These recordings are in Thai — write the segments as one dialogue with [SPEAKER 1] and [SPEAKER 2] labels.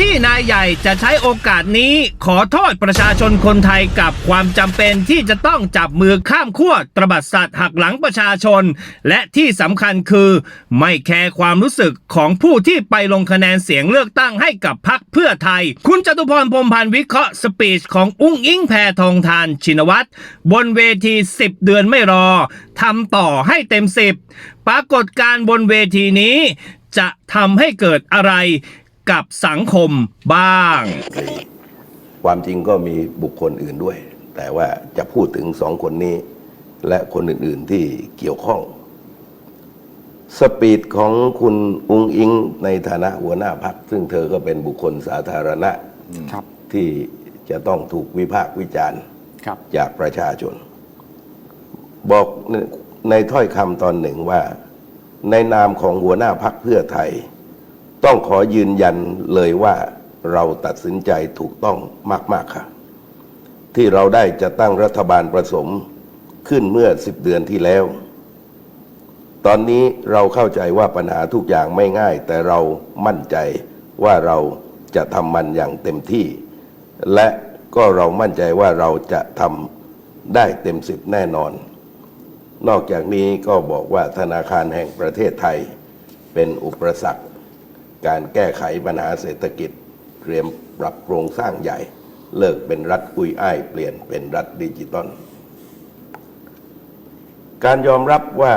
[SPEAKER 1] ที่นายใหญ่จะใช้โอกาสนี้ขอโทษประชาชนคนไทยกับความจำเป็นที่จะต้องจับมือข้ามขั้วตระบัดสัตว์หักหลังประชาชน และที่สำคัญคือ ไม่แคร์ความรู้สึกของผู้ที่ไปลงคะแนนเสียงเลือกตั้งให้กับพรรคเพื่อไทย คุณจตุพรพรมพันธ์วิเคราะห์สปีชของอุ้งอิงแพทองทานชินวัตรบนเวที 10 เดือนไม่รอทำต่อให้เต็ม 10 ปรากฏการณ์บนเวทีนี้จะทำให้เกิดอะไร กับสังคมบ้าง
[SPEAKER 2] ความจริงก็มีบุคคลอื่นด้วย แต่ว่าจะพูดถึงสองคนนี้ และคนอื่นๆที่เกี่ยวข้อง สปีดของคุณอุงอิงในฐานะหัวหน้าพักซึ่งเธอก็เป็นบุคคลสาธารณะ
[SPEAKER 3] ครับ
[SPEAKER 2] ที่จะต้องถูกวิพากษ์วิจารณ์
[SPEAKER 3] ครับ
[SPEAKER 2] จากประชาชน บอกในในถ้อยคำตอนหนึ่งว่า ในนามของหัวหน้าพักเพื่อไทย ต้องขอยืนยันเลยว่าเราตัดสินใจถูกต้องมาก ๆ ค่ะ ที่เราได้จะตั้งรัฐบาลผสมขึ้นเมื่อสิบเดือนที่แล้ว ตอนนี้เราเข้าใจว่าปัญหาทุกอย่างไม่ง่าย แต่เรามั่นใจว่าเราจะทำมันอย่างเต็มที่ และก็เรามั่นใจว่าเราจะทำได้เต็มสิบแน่นอน นอกจากนี้ก็บอกว่าธนาคารแห่งประเทศไทยเป็นอุปสรรค การแก้ไขปัญหาเศรษฐกิจ เตรียมปรับโครงสร้างใหญ่ เลิกเป็นรัฐกุยอ้าย เปลี่ยนเป็นรัฐดิจิตอลการยอมรับว่า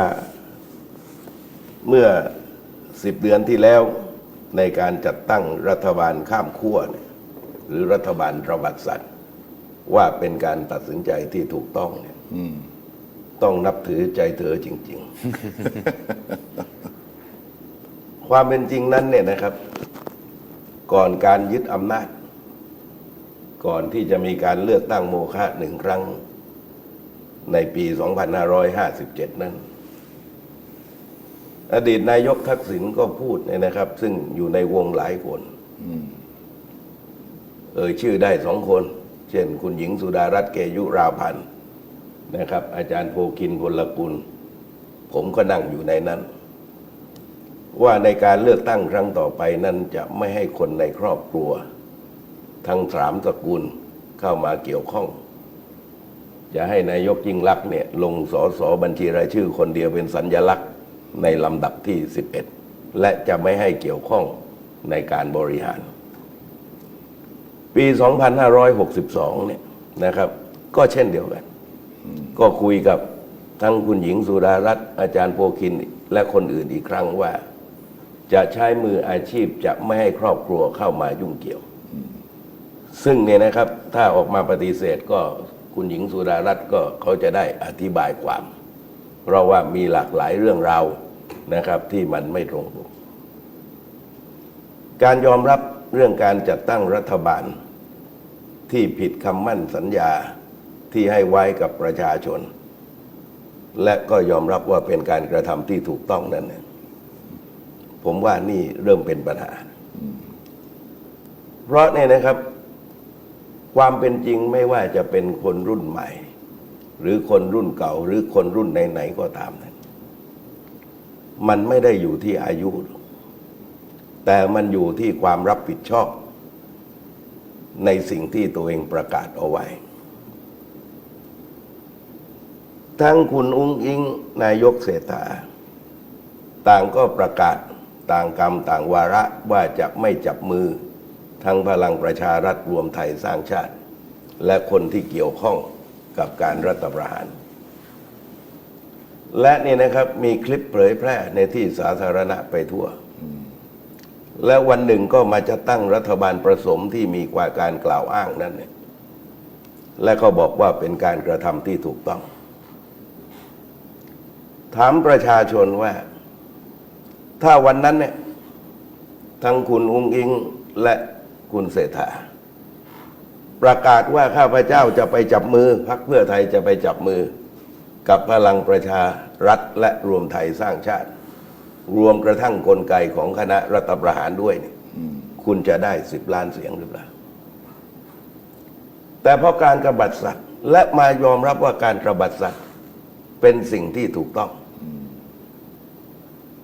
[SPEAKER 2] เมื่อสิบเดือนที่แล้วในการจัดตั้งรัฐบาลข้ามขั้วเนี่ยหรือรัฐบาลระบัดสัตว์ว่าเป็นการตัดสินใจที่ถูกต้องเนี่ยต้องนับถือใจเธอจริง ๆ ความเป็นจริงนั้นเนี่ยนะครับ ก่อนการยึดอำนาจ ก่อนที่จะมีการเลือกตั้งโมฆะหนึ่งครั้งในปี 2557 นั้น อดีตนายกทักษิณก็พูดเนี่ยนะครับ ซึ่งอยู่ในวงหลายคนเอ่ยชื่อได้สองคน เช่น คุณหญิงสุดารัตน์เกยุราพันธ์นะครับ อาจารย์โพคินพลกุล ผมก็นั่งอยู่ในนั้น ว่าในการเลือกตั้งครั้งต่อไปนั้นจะไม่ให้คนในครอบครัว ทั้งสามตระกูลเข้ามาเกี่ยวข้อง จะให้นายกยิ่งลักษณ์เนี่ยลงสอสอบัญชีรายชื่อคนเดียวเป็นสัญญลักษณ์ในลำดับที่ 11 และจะไม่ให้เกี่ยวข้องในการบริหาร ปี 2562 เนี่ยนะครับ ก็เช่นเดียวกัน ก็คุยกับทั้งคุณหญิงสุดารัตน์อาจารย์โพคิน และคนอื่นอีกครั้งว่า จะใช้มืออาชีพจะไม่ให้ครอบครัวเข้ามายุ่งเกี่ยว ซึ่งเนี่ยนะครับถ้าออกมาปฏิเสธก็คุณหญิงสุดารัตน์ก็เขาจะได้อธิบายความ เพราะว่ามีหลากหลายเรื่องราวนะครับที่มันไม่ตรงปกการยอมรับเรื่องการจัดตั้งรัฐบาล ที่ผิดคำมั่นสัญญาที่ให้ไว้กับประชาชน และก็ยอมรับว่าเป็นการกระทำที่ถูกต้องนั่นเอง ผมว่านี่เริ่มเป็นปัญหา เพราะเนี่ยนะครับ ความเป็นจริงไม่ว่าจะเป็นคนรุ่นใหม่ หรือคนรุ่นเก่า หรือคนรุ่นไหนๆก็ตามนั้นมันไม่ได้อยู่ที่อายุ แต่มันอยู่ที่ความรับผิดชอบ ในสิ่งที่ตัวเองประกาศเอาไว้ ทั้งคุณอุ้งอิงนายกเศรษฐาต่างก็ประกาศ ต่างกรรมต่างวาระว่าจะไม่จับมือ ทั้งพลังประชารัฐรวมไทยสร้างชาติ และคนที่เกี่ยวข้องกับการรัฐประหาร และนี่นะครับมีคลิปเผยแพร่ในที่สาธารณะไปทั่ว และวันหนึ่งก็มาจะตั้งรัฐบาลผสมที่มีกว่าการกล่าวอ้างนั้นเนี่ยและก็บอกว่าเป็นการกระทำที่ถูกต้อง ถามประชาชนว่า ถ้าวันนั้นเนี่ยทั้งคุณอุ้งอิงและคุณเศรษฐาประกาศว่าข้าพเจ้าจะไปจับมือพรรคเพื่อไทยจะไปจับมือ กับพลังประชารัฐและรวมไทยสร้างชาติ รวมกระทั่งกลไกของคณะรัฐประหารด้วยเนี่ยคุณจะได้สิบล้านเสียงหรือเปล่า แต่เพราะการกระบัดสัตว์และมายอมรับว่าการกระบัดสัตว์เป็นสิ่งที่ถูกต้อง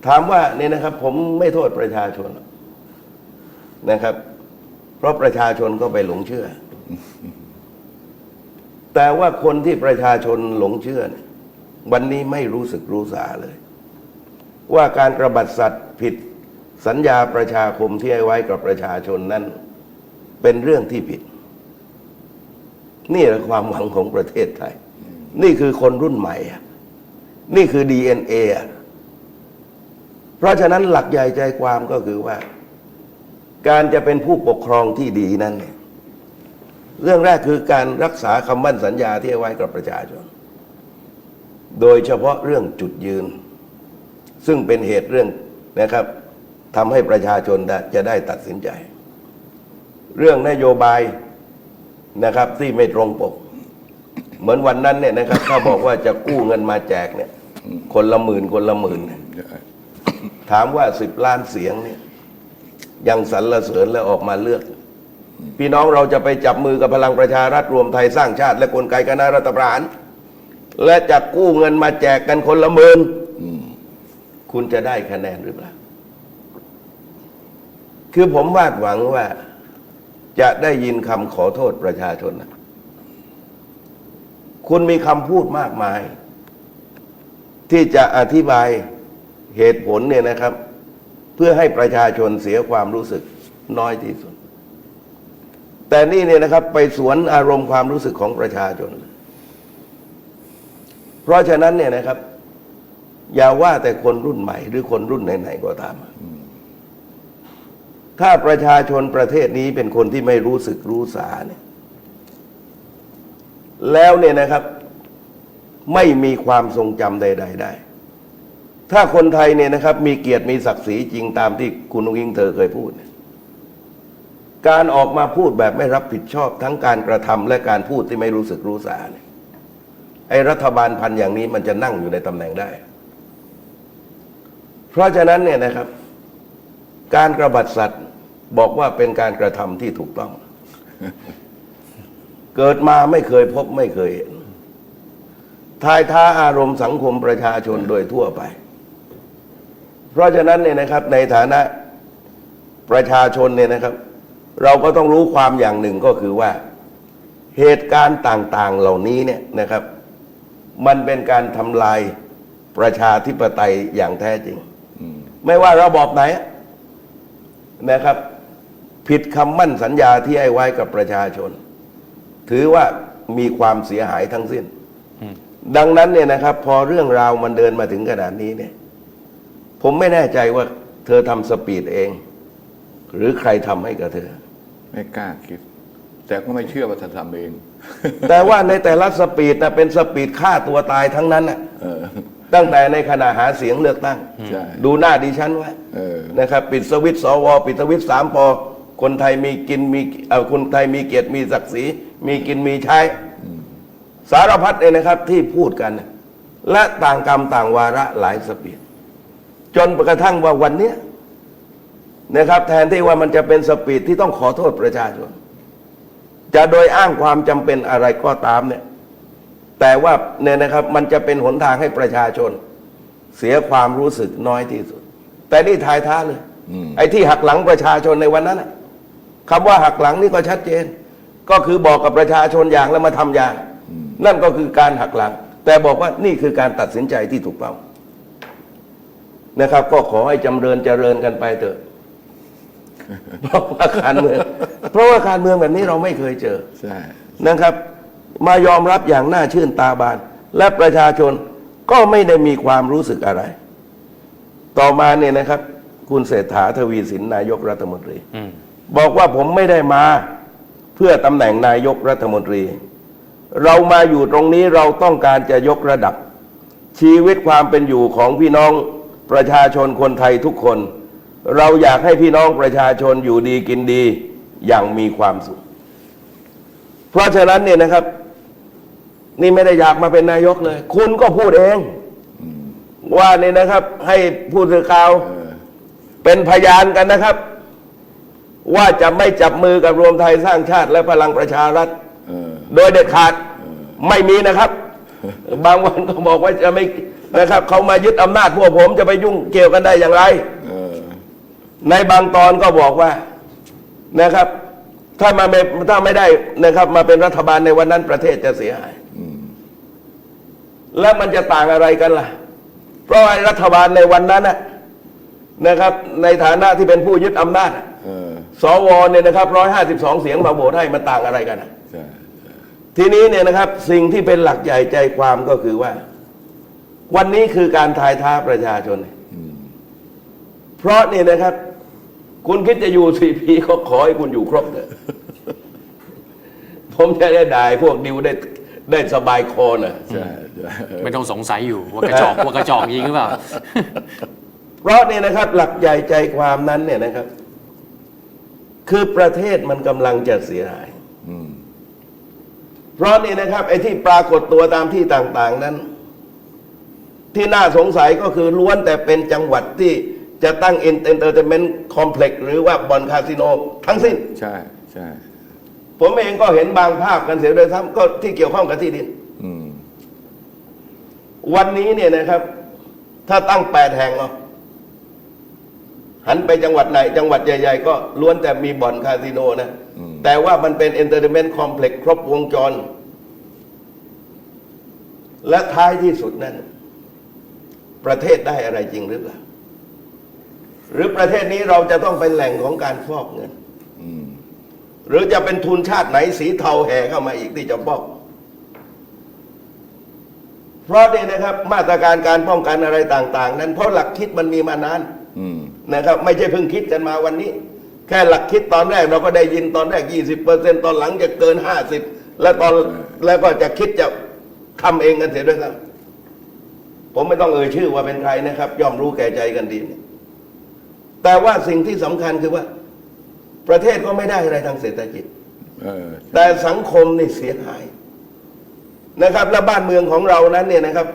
[SPEAKER 2] ถามว่าเนี่ยนะครับ ผมไม่โทษประชาชนนะครับ เพราะประชาชนก็ไปหลงเชื่อ แต่ว่าคนที่ประชาชนหลงเชื่อเนี่ยวันนี้ไม่รู้สึกรู้สาเลย ว่าการกระบัดสัตว์ผิดสัญญาประชาคมที่ให้ไว้กับประชาชนนั้น เป็นเรื่องที่ผิด นี่แหละความหวังของประเทศไทย นี่คือคนรุ่นใหม่อะนี่คือ DNA อะเอ พราะฉะนั้นหลักใหญ่ใจความก็คือว่า การจะเป็นผู้ปกครองที่ดีนั้นเนี่ยเรื่องแรกคือการรักษาคำมั่นสัญญาที่ให้ไว้กับประชาชน โดยเฉพาะเรื่องจุดยืน ซึ่งเป็นเหตุเรื่องนะครับทำให้ประชาชนจะได้ตัดสินใจ เรื่องนโยบายนะครับที่ไม่ตรงปก เหมือนวันนั้นเนี่ยนะครับ ถ้าบอกว่าจะกู้เงินมาแจกเนี่ย คนละหมื่นคนละหมื่นเนี่ย ถามว่าสิบล้านเสียงเนี่ยยังสรรเสริญและออกมาเลือก พี่น้องเราจะไปจับมือกับพลังประชารัฐรวมไทยสร้างชาติ และกลไกคณะรัฐประหาร และจะกู้เงินมาแจกกันคนละหมื่นคุณจะได้คะแนนหรือเปล่า คือผมวาดหวังว่าจะได้ยินคำขอโทษประชาชนนะคุณมีคำพูดมากมาย ที่จะอธิบาย เหตุผลเนี่ยนะครับ เพื่อให้ประชาชนเสียความรู้สึกน้อยที่สุด แต่นี่เนี่ยนะครับไปสวนอารมณ์ความรู้สึกของประชาชน เพราะฉะนั้นเนี่ยนะครับ อย่าว่าแต่คนรุ่นใหม่ หรือคนรุ่นไหนๆก็ตาม ถ้าประชาชนประเทศนี้เป็นคนที่ไม่รู้สึกรู้สาเนี่ย แล้วเนี่ยนะครับ ไม่มีความทรงจำใด ๆ ได้ ถ้าคนไทยเนี่ยนะครับ มีเกียรติมีศักดิ์ศรีจริงตามที่คุณนุ้งอิงเธอเคยพูด การออกมาพูดแบบไม่รับผิดชอบทั้งการกระทำและการพูดที่ไม่รู้สึกรู้สาเนี่ยไอ้รัฐบาลพันอย่างนี้มันจะนั่งอยู่ในตำแหน่งได้ เพราะฉะนั้นเนี่ยนะครับ การกระบัดสัตว์บอกว่าเป็นการกระทำที่ถูกต้อง เกิดมาไม่เคยพบไม่เคยเห็นทายท้าอารมณ์สังคมประชาชนโดยทั่วไป เพราะฉะนั้นเนี่ยนะครับในฐานะประชาชนเนี่ยนะครับ เราก็ต้องรู้ความอย่างหนึ่งก็คือว่าเหตุการณ์ต่างๆเหล่านี้เนี่ยนะครับ มันเป็นการทำลายประชาธิปไตยอย่างแท้จริง ไม่ว่าระบอบไหนนะครับ ผิดคำมั่นสัญญาที่ให้ไว้กับประชาชน ถือว่ามีความเสียหายทั้งสิ้น ดังนั้นเนี่ยนะครับ พอเรื่องราวมันเดินมาถึงขนาดนี้เนี่ย ผมไม่แน่ใจว่าเธอทำสปีดเอง หรือใครทำให้กับเธอ
[SPEAKER 3] ไม่กล้าคิด แต่ก็ไม่เชื่อว่าจะทำเอง
[SPEAKER 2] แต่ว่าในแต่ละสปีดนะเป็นสปีดฆ่าตัวตายทั้งนั้นนะ
[SPEAKER 3] เออ
[SPEAKER 2] ตั้งแต่ในขณะหาเสียงเลือกตั้ง
[SPEAKER 3] ใช่
[SPEAKER 2] ดูหน้าดิฉันไว้
[SPEAKER 3] เออ
[SPEAKER 2] นะครับปิดสวิตช์สวปิดสวิตช์สามปอคนไทยมีกินมีเอ่อคนไทยมีเกียรติมีศักดิ์ศรีมีกินมีใช้ สารพัดเลยนะครับที่พูดกันและต่างกรรมต่างวาระหลายสปีด จนกระทั่งว่าวันเนี้ยนะครับ แทนที่ว่ามันจะเป็นสปีดที่ต้องขอโทษประชาชน จะโดยอ้างความจำเป็นอะไรก็ตามเนี่ย แต่ว่าเนี่ยนะครับมันจะเป็นหนทางให้ประชาชน เสียความรู้สึกน้อยที่สุด แต่นี่ทายท้าเลย
[SPEAKER 3] อืม
[SPEAKER 2] ไอ้ที่หักหลังประชาชนในวันนั้นน่ะคำว่าหักหลังนี่ก็ชัดเจน ก็คือบอกกับประชาชนอย่างแล้วมาทำอย่าง นั่นก็คือการหักหลัง แต่บอกว่านี่คือการตัดสินใจที่ถูกต้อง นะครับ ก็ขอให้จำเริญเจริญกันไปเถอะ เพราะว่าการเมืองเพราะว่าการเมืองแบบนี้เราไม่เคยเจอ
[SPEAKER 3] ใช่
[SPEAKER 2] นะครับ มายอมรับอย่างน่าชื่นตาบาน และประชาชนก็ไม่ได้มีความรู้สึกอะไร ต่อมาเนี่ยนะครับ คุณเศรษฐาทวีสินนายกรัฐมนตรีบอกว่าผมไม่ได้มาเพื่อตำแหน่งนายกรัฐมนตรี เรามาอยู่ตรงนี้เราต้องการจะยกระดับ ชีวิตความเป็นอยู่ของพี่น้อง ประชาชนคนไทยทุกคน เราอยากให้พี่น้องประชาชนอยู่ดีกินดีอย่างมีความสุข เพราะฉะนั้นเนี่ยนะครับ นี่ไม่ได้อยากมาเป็นนายกเลย คุณก็พูดเอง ว่าเนี่ยนะครับ ให้ผู้สื่อข่าว
[SPEAKER 3] เออ
[SPEAKER 2] เป็นพยานกันนะครับ ว่าจะไม่จับมือกับรวมไทยสร้างชาติและพลังประชารัฐ
[SPEAKER 3] เออ
[SPEAKER 2] โดยเด็ดขาดไม่มีนะครับ บางวันก็บอกว่าจะไม่ นะครับเขามายึดอำนาจพวกผมจะไปยุ่งเกี่ยวกันได้อย่างไร
[SPEAKER 3] เออ
[SPEAKER 2] ในบางตอนก็บอกว่านะครับ ถ้ามาไม่ถ้าไม่ได้นะครับ มาเป็นรัฐบาลในวันนั้นประเทศจะเสียหาย แล้วมันจะต่างอะไรกันล่ะ เพราะไอ้รัฐบาลในวันนั้นน่ะนะครับ ในฐานะที่เป็นผู้ยึดอำนาจน่ะ
[SPEAKER 3] เออ
[SPEAKER 2] สวเนี่ยนะครับร้อยห้าสิบสองเสียงมาโหวตให้มันต่างอะไรกันน่ะ
[SPEAKER 3] ใช่
[SPEAKER 2] ทีนี้เนี่ยนะครับสิ่งที่เป็นหลักใหญ่ใจความก็คือว่า วันนี้คือการทายท้าประชาชน เพราะนี่นะครับ คุณคิดจะอยู่สี่ปีก็ขอให้คุณอยู่ครบเถอะผมจะได้ได้พวกดิวได้ได้สบายคอน่ะ
[SPEAKER 3] ใช่ใช่
[SPEAKER 4] ไม่ต้องสงสัยอยู่ว่ากระจอกว่ากระจอกยิงหรือเปล่า
[SPEAKER 2] เพราะเนี่ยนะครับ หลักใหญ่ใจความนั้นเนี่ยนะครับ คือประเทศมันกำลังจะเสียหาย
[SPEAKER 3] อืม
[SPEAKER 2] เพราะนี่นะครับไอ้ที่ปรากฏตัวตามที่ต่าง ๆ นั้น ที่น่าสงสัยก็คือล้วนแต่เป็นจังหวัดที่จะตั้งเอนเตอร์เทนเมนต์คอมเพล็กซ์หรือว่าบอลคาสิโนทั้งสิ้น
[SPEAKER 3] ใช่ใช่
[SPEAKER 2] ผมเองก็เห็นบางภาพกันเสียโดยซ้ำก็ที่เกี่ยวข้องกับที่ดิน
[SPEAKER 3] อืม
[SPEAKER 2] วันนี้เนี่ยนะครับ ถ้าตั้งแปดแห่งเนาะหันไปจังหวัดไหน จังหวัดใหญ่ๆ ก็ล้วนแต่มีบ่อนคาสิโนนะ แต่ว่ามันเป็นเอนเตอร์เทนเมนต์คอมเพล็กซ์ครบวงจร และท้ายที่สุดนั้น ประเทศได้อะไรจริงหรือเปล่าหรือประเทศนี้เราจะต้องเป็นแหล่งของการฟอกเงินหรือจะเป็นทุนชาติไหนสีเทาแห่เข้ามาอีกที่จะฟอก เพราะนี่นะครับ มาตรการการป้องกันอะไรต่าง ๆ นั้น เพราะหลักคิดมันมีมานานนะครับ ไม่ใช่เพิ่งคิดกันมาวันนี้ แค่หลักคิดตอนแรก เราก็ได้ยินตอนแรก 20เปอร์เซ็นตอนหลังจะเกิน 50 แล้วตอนแล้วก็จะคิดจะทำเองกันเสียด้วยซ้ำ ผมไม่ต้องเอ่ยชื่อว่าเป็นใครนะครับ ย่อมรู้แก่ใจกันดี แต่ว่าสิ่งที่สำคัญคือว่า ประเทศก็ไม่ได้อะไรทางเศรษฐกิจ
[SPEAKER 3] เออ
[SPEAKER 2] แต่สังคมนี่เสียหายนะครับ และบ้านเมืองของเรานั้นเนี่ยนะครับ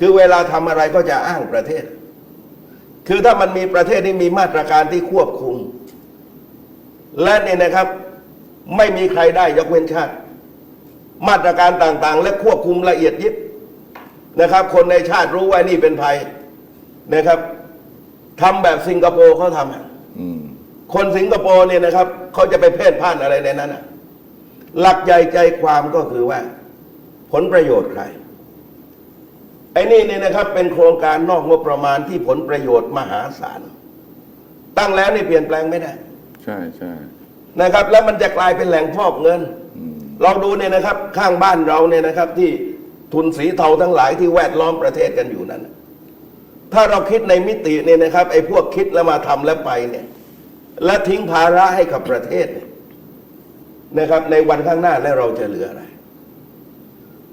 [SPEAKER 2] คือเวลาทำอะไรก็จะอ้างประเทศ คือถ้ามันมีประเทศที่มีมาตรการที่ควบคุม และเนี่ยนะครับ ไม่มีใครได้ยกเว้นชาติ มาตรการต่างๆ และควบคุมละเอียดยิบ นะครับ คนในชาติรู้ว่านี่เป็นภัยนะครับทำแบบสิงคโปร์เขาทำอะ
[SPEAKER 3] อืม
[SPEAKER 2] คนสิงคโปร์เนี่ยนะครับเขาจะไปเพ่นพ่านอะไรในนั้นน่ะ หลักใหญ่ใจความก็คือว่า ผลประโยชน์ใครไอ้นี่เนี่ยนะครับ เป็นโครงการนอกงบประมาณที่ผลประโยชน์มหาศาลตั้งแล้วนี่เปลี่ยนแปลงไม่ได้
[SPEAKER 3] ใช่ใช่
[SPEAKER 2] นะครับ แล้วมันจะกลายเป็นแหล่งฟอกเงิน
[SPEAKER 3] อืม
[SPEAKER 2] เราดูเนี่ยนะครับ ข้างบ้านเราเนี่ยนะครับที่ ทุนสีเทาทั้งหลายที่แวดล้อมประเทศกันอยู่นั้น ถ้าเราคิดในมิติเนี่ยนะครับไอ้พวกคิดแล้วมาทำแล้วไปเนี่ยและทิ้งภาระให้กับประเทศเนี่ยนะครับ ในวันข้างหน้าแล้วเราจะเหลืออะไร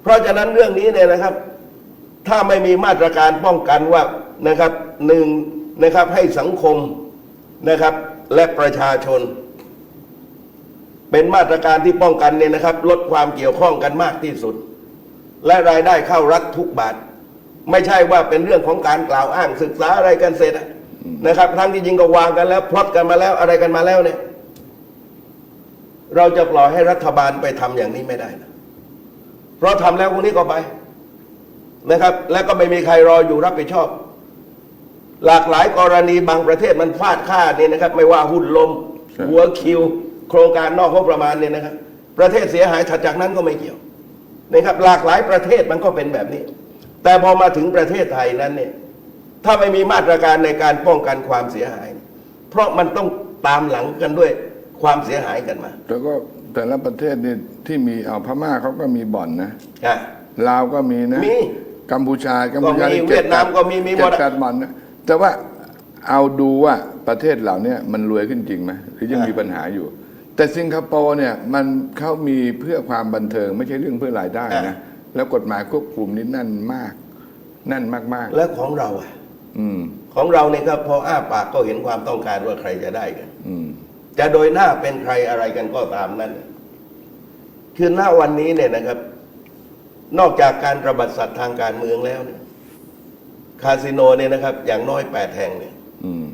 [SPEAKER 2] เพราะฉะนั้นเรื่องนี้เนี่ยนะครับ ถ้าไม่มีมาตรการป้องกันว่านะครับหนึ่งนะครับให้สังคมนะครับ และประชาชน เป็นมาตรการที่ป้องกันเนี่ยนะครับ ลดความเกี่ยวข้องกันมากที่สุด และรายได้เข้ารัฐทุกบาท ไม่ใช่ว่าเป็นเรื่องของการกล่าวอ้างศึกษาอะไรกันเสร็จอะนะครับทั้งที่จริงก็วางกันแล้วพลอตกันมาแล้วอะไรกันมาแล้วเนี่ย เราจะปล่อยให้รัฐบาลไปทำอย่างนี้ไม่ได้นะเพราะทำแล้วพวกนี้ก็ไปนะครับ แล้วก็ไม่มีใครรออยู่รับผิดชอบ หลากหลายกรณีบางประเทศมันฟาดค่าเนี่ยนะครับ ไม่ว่าหุ้นลม หัวคิว โครงการนอกงบประมาณเนี่ยนะครับ ประเทศเสียหายถัดจากนั้นก็ไม่เกี่ยว นะครับหลากหลายประเทศมันก็เป็นแบบนี้ แต่พอมาถึงประเทศไทยนั้นเนี่ยถ้าไม่มีมาตรการในการป้องกันความเสียหาย เพราะมันต้องตามหลังกันด้วยความเสียหายกันมา
[SPEAKER 3] แล้วก็แต่ละประเทศนี่ที่มีเอาพม่าเขาก็มีบ่อนนะ
[SPEAKER 2] อะ
[SPEAKER 3] ลาวก็มีนะ
[SPEAKER 2] มี
[SPEAKER 3] กัมพูชากัมพูชา
[SPEAKER 2] ก็มี
[SPEAKER 3] นี่
[SPEAKER 2] เวียดนามก็มีมีหมด
[SPEAKER 3] เจ็
[SPEAKER 2] อะ
[SPEAKER 3] แปดบ่อนนะแต่ว่าเอาดูว่าประเทศเหล่าเนี้มันรวยขึ้นจริงไหมหรือยังมีปัญหาอยู่ แต่สิงคโปร์เนี่ยมันเขามีเพื่อความบันเทิงไม่ใช่เรื่องเพื่อรายได้นะ แล้วกฎหมายควบคุมนี่นั่นมาก นั่นมาก
[SPEAKER 2] แล้วของเราอะ
[SPEAKER 3] ๆอืม
[SPEAKER 2] ของเราเนี่ยครับพออ้าปากก็เห็นความต้องการว่าใครจะได้กัน
[SPEAKER 3] อืม
[SPEAKER 2] จะโดยหน้าเป็นใครอะไรกันก็ตามนั้นคือหน้าวันนี้เนี่ยนะครับ นอกจากการระบาดสัตว์ทางการเมืองแล้วเนี่ยคาสิโนเนี่ยนะครับ อย่างน้อยแปดแห่งเนี่ย
[SPEAKER 3] อืม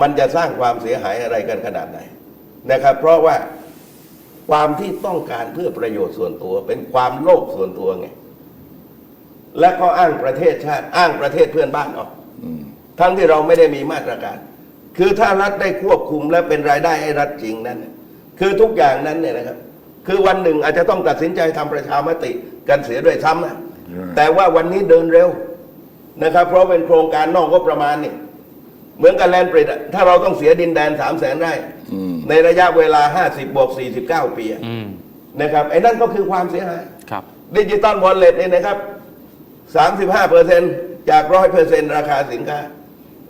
[SPEAKER 2] มันจะสร้างความเสียหายอะไรกันขนาดไหน นะครับ เพราะว่าความที่ต้องการเพื่อประโยชน์ส่วนตัว เป็นความโลภส่วนตัวไง และก็อ้างประเทศชาติ อ้างประเทศเพื่อนบ้านออก
[SPEAKER 3] อืม
[SPEAKER 2] ทั้งที่เราไม่ได้มีมาตรการ คือถ้ารัฐได้ควบคุมและเป็นรายได้ให้รัฐจริงนั้น คือทุกอย่างนั้นเนี่ยนะครับ คือวันหนึ่งอาจจะต้องตัดสินใจทำประชามติกันเสียด้วยซ้ำนะแต่ว่าวันนี้เดินเร็วนะครับ เพราะเป็นโครงการนอกงบประมาณนี่เหมือนกับแลนด์บริดอะถ้าเราต้องเสียดินแดนสามแสนไร่
[SPEAKER 3] อืม
[SPEAKER 2] ในระยะเวลา 50 บวก 49 ปีอะ
[SPEAKER 4] อืม
[SPEAKER 2] นะครับไอ้นั่นก็คือความเสียหาย
[SPEAKER 4] ครับ
[SPEAKER 2] ดิจิตอลวอลเล็ตเนี่ยนะครับ 35เปอร์เซ็นจากร้อยเปอร์เซ็นราคาสินค้า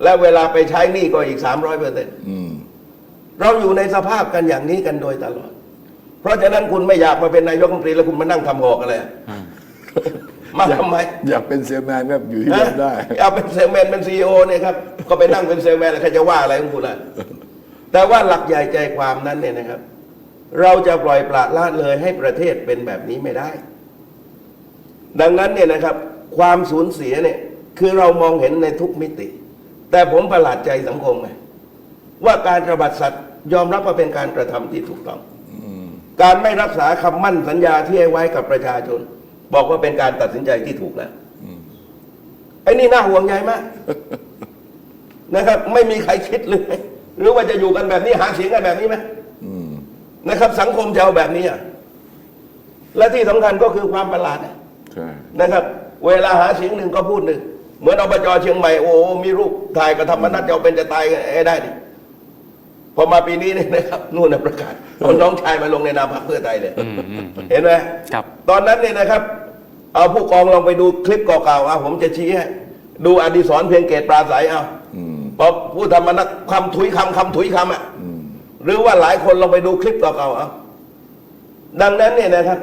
[SPEAKER 2] และเวลาไปใช้หนี้ก็อีก 300เปอร์เซ็น
[SPEAKER 3] อืม
[SPEAKER 2] เราอยู่ในสภาพกันอย่างนี้กันโดยตลอด เพราะฉะนั้นคุณไม่อยากมาเป็นนายกรัฐมนตรีแล้วคุณมานั่งทำหอกอะไรอะ
[SPEAKER 4] อืม
[SPEAKER 2] มาทำไม
[SPEAKER 3] อยากเป็นเซลแมนแบบอยู่ที่
[SPEAKER 2] ฮะ
[SPEAKER 3] เดิมได้
[SPEAKER 2] เอาเป็นเซลแมนเป็นซีอเนี่ยครับก็ไปนั่งเป็นเซลแมนแล้วใครจะว่าอะไรของคุณอะ แต่ว่าหลักใหญ่ใจความนั้นเนี่ยนะครับ เราจะปล่อยปละละเลยให้ประเทศเป็นแบบนี้ไม่ได้ ดังนั้นเนี่ยนะครับ ความสูญเสียเนี่ยคือเรามองเห็นในทุกมิติ แต่ผมประหลาดใจสังคมไงว่าการระบาดสัตว์ยอมรับว่าเป็นการกระทำที่ถูกต้องการไม่รักษาคำมั่นสัญญาที่ให้ไว้กับประชาชน บอกว่าเป็นการตัดสินใจที่ถูกแล้วไอ้นี่น่าห่วงใยมากนะครับ ไม่มีใครคิดเลย หรือว่าจะอยู่กันแบบนี้หาเสียงกันแบบนี้ไหม
[SPEAKER 3] อืม
[SPEAKER 2] นะครับ สังคมจะเอาแบบนี้อะและที่สำคัญก็คือความประหลาดเนี่ย
[SPEAKER 3] ใช่
[SPEAKER 2] นะครับ เวลาหาเสียงหนึ่งก็พูดหนึ่งเหมือนอบจเชียงใหม่โอ้โหมีรูปถ่ายกับธรรมนัฐจะเอาเป็นจะตายกันให้ได้ดิพอมาปีนี้เนี่ยนะครับนู่นนะประกาศเอาน้องชายมาลงในนามพรรคเพื่อไทยเลย
[SPEAKER 4] อืมอืมอืม
[SPEAKER 2] เห็นไหม
[SPEAKER 4] ครับ
[SPEAKER 2] ตอนนั้นเนี่ยนะครับ เอาผู้กองลองไปดูคลิปเก่าๆเอาผมจะชี้ให้ดูอดิศรเพียงเกตปราศัยเอา
[SPEAKER 3] อืม
[SPEAKER 2] พอผู้ธรรมนัฐคำถุยคำคำถุยคำอะ
[SPEAKER 3] อืม
[SPEAKER 2] หรือว่าหลายคนลองไปดูคลิปเก่าๆเอาดังนั้นเนี่ยนะครับ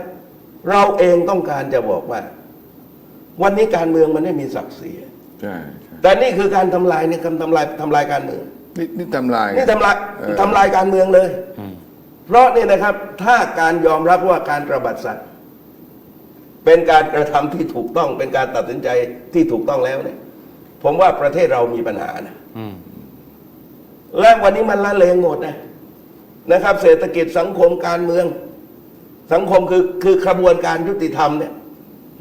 [SPEAKER 2] เราเองต้องการจะบอกว่า วันนี้การเมืองมันไม่มีศักดิ์ศรี
[SPEAKER 3] ใช่ใช่
[SPEAKER 2] แต่นี่คือการทำลายเนี่ยคำทำลายทำลายการเมือง
[SPEAKER 3] นี่นี่ทำลาย
[SPEAKER 2] นี่ทำลาย
[SPEAKER 3] เออ
[SPEAKER 2] ทำลายการเมืองเลย
[SPEAKER 4] อืม
[SPEAKER 2] เพราะนี่นะครับ ถ้าการยอมรับว่าการระบาดสัตว์ เป็นการกระทำที่ถูกต้อง เป็นการตัดสินใจที่ถูกต้องแล้วเนี่ย ผมว่าประเทศเรามีปัญหานะ
[SPEAKER 4] อืม
[SPEAKER 2] และวันนี้มันละเลงหมดนะนะครับ เศรษฐกิจสังคมการเมือง สังคมคือคือกระบวนการยุติธรรมเนี่ย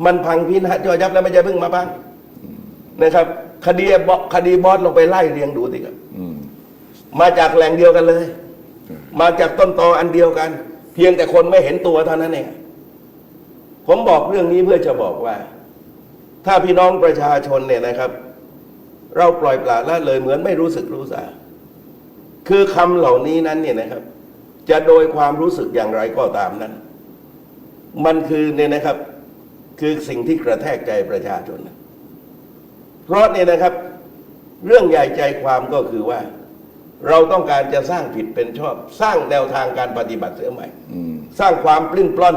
[SPEAKER 2] มันพังพินาศย่อยยับแล้วไม่ใช่เพิ่งมาบ้างนะครับ คดีบอสคดีบอสลงไปไล่เรียงดูสิครับ
[SPEAKER 3] อืม
[SPEAKER 2] มาจากแหล่งเดียวกันเลย มาจากต้นตออันเดียวกัน เพียงแต่คนไม่เห็นตัวเท่านั้นเองผมบอกเรื่องนี้เพื่อจะบอกว่า ถ้าพี่น้องประชาชนเนี่ยนะครับ เราปล่อยปละละเลยเหมือนไม่รู้สึกรู้สาคือคำเหล่านี้นั้นเนี่ยนะครับ จะโดยความรู้สึกอย่างไรก็ตามนั้น มันคือเนี่ยนะครับ คือสิ่งที่กระแทกใจประชาชนนะเพราะเนี่ยนะครับ เรื่องใหญ่ใจความก็คือว่า เราต้องการจะสร้างผิดเป็นชอบ สร้างแนวทางการปฏิบัติเสียใหม่
[SPEAKER 3] อืม
[SPEAKER 2] สร้างความปลิ้นปล้อน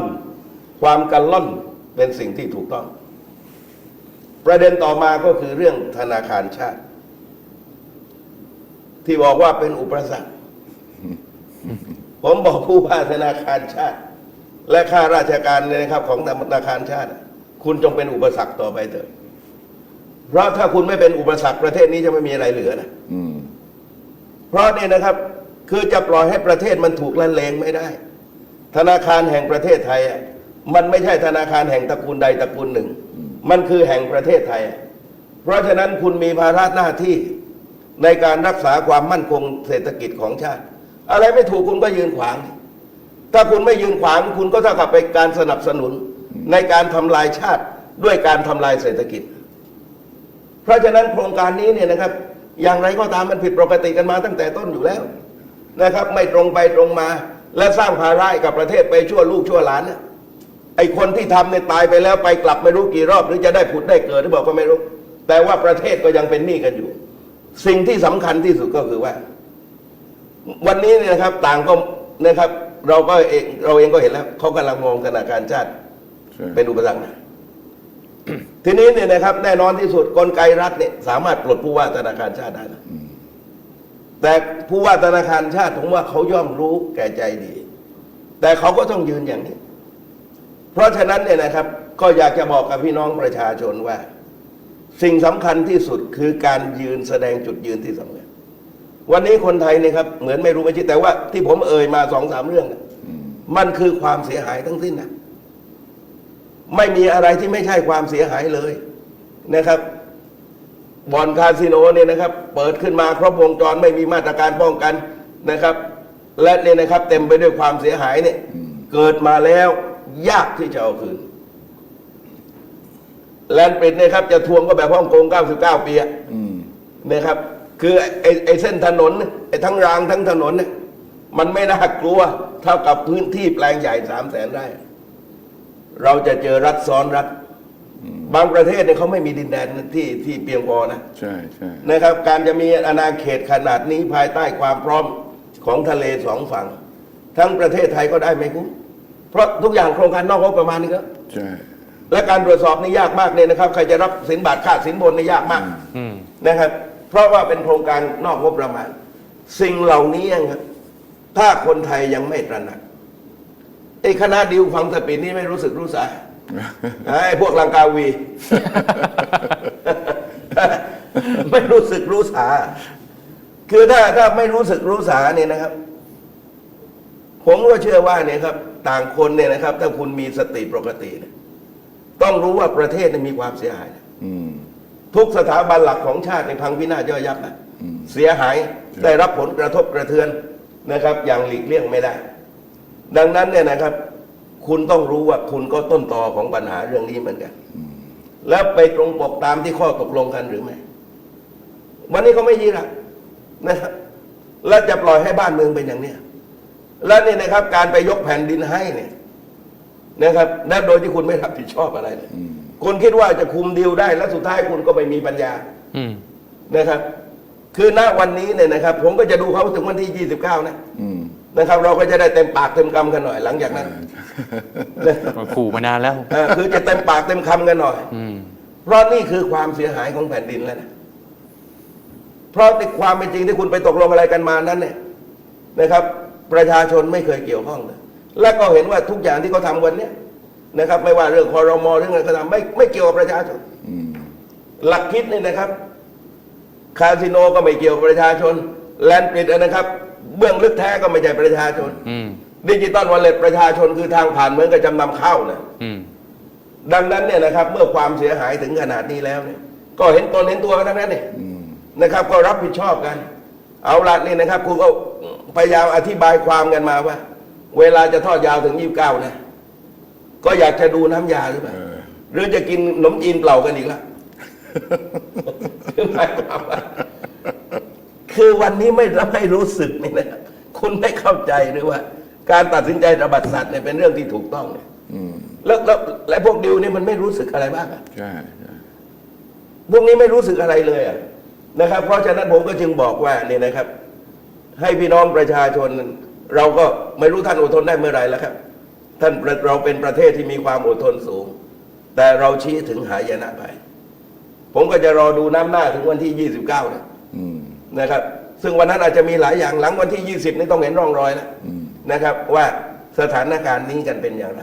[SPEAKER 2] ความกันล่อนเป็นสิ่งที่ถูกต้อง ประเด็นต่อมาก็คือเรื่องธนาคารชาติ ที่บอกว่าเป็นอุปสรรคผมบอกผู้ว่าธนาคารชาติ และข้าราชการเนี่ยนะครับ ของธนาคารชาติ คุณจงเป็นอุปสรรคต่อไปเถิดเพราะถ้าคุณไม่เป็นอุปสรรคประเทศนี้จะไม่มีอะไรเหลือนะ
[SPEAKER 3] อ
[SPEAKER 2] เพราะเนี่ยนะครับ คือจะปล่อยให้ประเทศมันถูกละเลงไม่ได้ ธนาคารแห่งประเทศไทยอะมันไม่ใช่ธนาคารแห่งตระกูลใดตระกูลหนึ่ง มันคือแห่งประเทศไทย เพราะฉะนั้นคุณมีภาระหน้าที่ในการรักษาความมั่นคงเศรษฐกิจของชาติ อะไรไม่ถูกคุณก็ยืนขวาง ถ้าคุณไม่ยืนขวางคุณก็เท่ากับเป็นการสนับสนุนในการทำลายชาติด้วยการทำลายเศรษฐกิจ เพราะฉะนั้นโครงการนี้เนี่ยนะครับ อย่างไรก็ตามมันผิดปกติกันมาตั้งแต่ต้นอยู่แล้วนะครับ ไม่ตรงไปตรงมาและสร้างภาระให้กับประเทศไปชั่วลูกชั่วหลานเนี่ย ไอคนที่ทำเนี่ยตายไปแล้วไปกลับไม่รู้กี่รอบ หรือจะได้ผุดได้เกิดหรือบอกก็ไม่รู้ แต่ว่าประเทศก็ยังเป็นหนี้กันอยู่ สิ่งที่สำคัญที่สุดก็คือว่า วันนี้เนี่ยนะครับต่างก็นะครับ เราก็เองเราเองก็เห็นแล้วเขากำลังมองธนาคารชาติ
[SPEAKER 3] ใช่
[SPEAKER 2] เป็นอุปสรรคนะทีนี้เนี่ยนะครับ แน่นอนที่สุดกลไกรัฐเนี่ยสามารถปลดผู้ว่าธนาคารชาติได้นะแต่ผู้ว่าธนาคารชาติผมว่าเขาย่อมรู้แก่ใจดี แต่เขาก็ต้องยืนอย่างนี้ เพราะฉะนั้นเนี่ยนะครับก็อยากจะบอกกับพี่น้องประชาชนว่า สิ่งสำคัญที่สุดคือการยืนแสดงจุดยืนที่สำคัญวันนี้คนไทยเนี่ยครับเหมือนไม่รู้ไม่ชี้แต่ว่าที่ผมเอ่ยมาสองสามเรื่องน่ะมันคือความเสียหายทั้งสิ้นนะไม่มีอะไรที่ไม่ใช่ความเสียหายเลยนะครับบ่อนคาสิโนเนี่ยนะครับ เปิดขึ้นมาครบวงจรไม่มีมาตรการป้องกันนะครับ และเนี่ยนะครับ เต็มไปด้วยความเสียหายเนี่ย เกิดมาแล้ว ยากที่จะเอาคืน แลนด์ปิดเนี่ยครับ จะทวงก็แบบฮ่องกง 99 ปีอะ
[SPEAKER 3] อืม
[SPEAKER 2] นะครับ คือไอ้ไอ้เส้นถนนเนี่ยไอ้ทั้งรางทั้งถนนเนี่ยมันไม่น่ากลัว เท่ากับพื้นที่แปลงใหญ่สามแสนไร่ เราจะเจอรัฐซ้อนรัฐบางประเทศเนี่ยเขาไม่มีดินแดนที่ที่เพียงพอนะ
[SPEAKER 3] ใช่ใช่
[SPEAKER 2] นะครับ การจะมีอาณาเขตขนาดนี้ภายใต้ความพร้อมของทะเลสองฝั่ง ทั้งประเทศไทยก็ได้ไหมคุณ เพราะทุกอย่างโครงการนอกงบประมาณนี่ก็
[SPEAKER 3] ใช่
[SPEAKER 2] และการตรวจสอบนี่ยากมากเลยนะครับ ใครจะรับสินบาทค่าสินบนนี่ยากมาก
[SPEAKER 4] อืม
[SPEAKER 2] นะครับ เพราะว่าเป็นโครงการนอกงบประมาณ สิ่งเหล่านี้ครับ ถ้าคนไทยยังไม่ตระหนักไอ้คณะดิวฟังสปีดนี้ไม่รู้สึกรู้สาไอ้พวกลังกาวี ไม่รู้สึกรู้สา คือถ้าถ้าไม่รู้สึกรู้สาเนี่ยนะครับ ผมก็เชื่อว่าเนี่ยครับ ต่างคนเนี่ยนะครับ ถ้าคุณมีสติปกติเนี่ยต้องรู้ว่าประเทศเนี่ยมีความเสียหายนะ
[SPEAKER 3] อืม
[SPEAKER 2] ทุกสถาบันหลักของชาติในพังพินาศย่อยยับนะ
[SPEAKER 3] อืม
[SPEAKER 2] เสียหายได้รับผลกระทบกระเทือนนะครับ อย่างหลีกเลี่ยงไม่ได้ ดังนั้นเนี่ยนะครับ คุณต้องรู้ว่าคุณก็ต้นตอของปัญหาเรื่องนี้เหมือนกันแล้วไปตรงปกตามที่ข้อตกลงกันหรือไม่วันนี้เขาไม่ยีระนะครับ แล้วจะปล่อยให้บ้านเมืองเป็นอย่างเนี้ย แล้วนี่นะครับ การไปยกแผ่นดินให้เนี่ยนะครับและโดยที่คุณไม่รับผิดชอบอะไรเลยคุณคิดว่าจะคุมดีลได้ แล้วสุดท้ายคุณก็ไม่มีปัญญา
[SPEAKER 4] อืม
[SPEAKER 2] นะครับ คือณวันนี้เนี่ยนะครับ ผมก็จะดูเขาถึงวันที่ 29 นะ
[SPEAKER 3] อืม
[SPEAKER 2] นะครับ เราก็จะได้เต็มปากเต็มคำกันหน่อย หลังจากนั้นนะ
[SPEAKER 4] ขู่มานานแล้ว
[SPEAKER 2] เออคือจะเต็มปากเต็มคำกันหน่อย
[SPEAKER 4] อืม
[SPEAKER 2] เพราะนี่คือความเสียหายของแผ่นดินแล้วนะเพราะในความเป็นจริงที่คุณไปตกลงอะไรกันมานั้นเนี่ยนะครับ ประชาชนไม่เคยเกี่ยวข้องเลยและก็เห็นว่าทุกอย่างที่เขาทำวันเนี้ยนะครับ ไม่ว่าเรื่องคอรมอเรื่องอะไรก็ตามไม่ไม่เกี่ยวกับประชาชน
[SPEAKER 3] อืม
[SPEAKER 2] หลักคิดนี่นะครับ คาสิโนก็ไม่เกี่ยวกับประชาชน แลนด์ปิดนะครับ เบื้องลึกแท้ก็ไม่ใช่ประชาชน
[SPEAKER 4] อืม
[SPEAKER 2] ดิจิตอลวอลเล็ตประชาชนคือทางผ่านเหมือนกับจำนำข้าวนะ
[SPEAKER 4] อืม
[SPEAKER 2] ดังนั้นเนี่ยนะครับ เมื่อความเสียหายถึงขนาดนี้แล้วเนี่ย ก็เห็นตนเห็นตัวกันทั้งนั้นเนี่ย
[SPEAKER 3] อืม
[SPEAKER 2] นะครับ ก็รับผิดชอบกัน เอาละนี่นะครับคุณก็ พยายามอธิบายความกันมาว่า เวลาจะทอดยาวถึงยี่สิบเก้านะ ก็อยากจะดูน้ำยาหรือเปล่า
[SPEAKER 3] เออ
[SPEAKER 2] หรือจะกินขนมจีนเปล่ากันอีกละคือหมายความว่าคือวันนี้ไม่รับให้รู้สึกนี่นะคุณไม่เข้าใจหรือว่า การตัดสินใจระบัดสัตว์เนี่ยเป็นเรื่องที่ถูกต้องเนี่ย
[SPEAKER 3] อืม
[SPEAKER 2] แล้วแล้วและพวกดิวนี่มันไม่รู้สึกอะไรบ้างอะ
[SPEAKER 3] ใช่ใช่
[SPEAKER 2] พวกนี้ไม่รู้สึกอะไรเลยอะนะครับ เพราะฉะนั้นผมก็จึงบอกว่านี่นะครับ ให้พี่น้องประชาชน เราก็ไม่รู้ท่านอดทนได้เมื่อไหรแล้วครับ ท่านเราเป็นประเทศที่มีความอดทนสูง แต่เราชี้ถึงหายนะภัยผมก็จะรอดูน้ำหน้าถึงวันที่ 29นะ
[SPEAKER 3] อืม
[SPEAKER 2] นะครับ ซึ่งวันนั้นอาจจะมีหลายอย่างหลังวันที่ 20 นี่ต้องเห็นร่องรอยแล้ว
[SPEAKER 3] อืม
[SPEAKER 2] นะครับ ว่าสถานการณ์นี้กันเป็นอย่างไร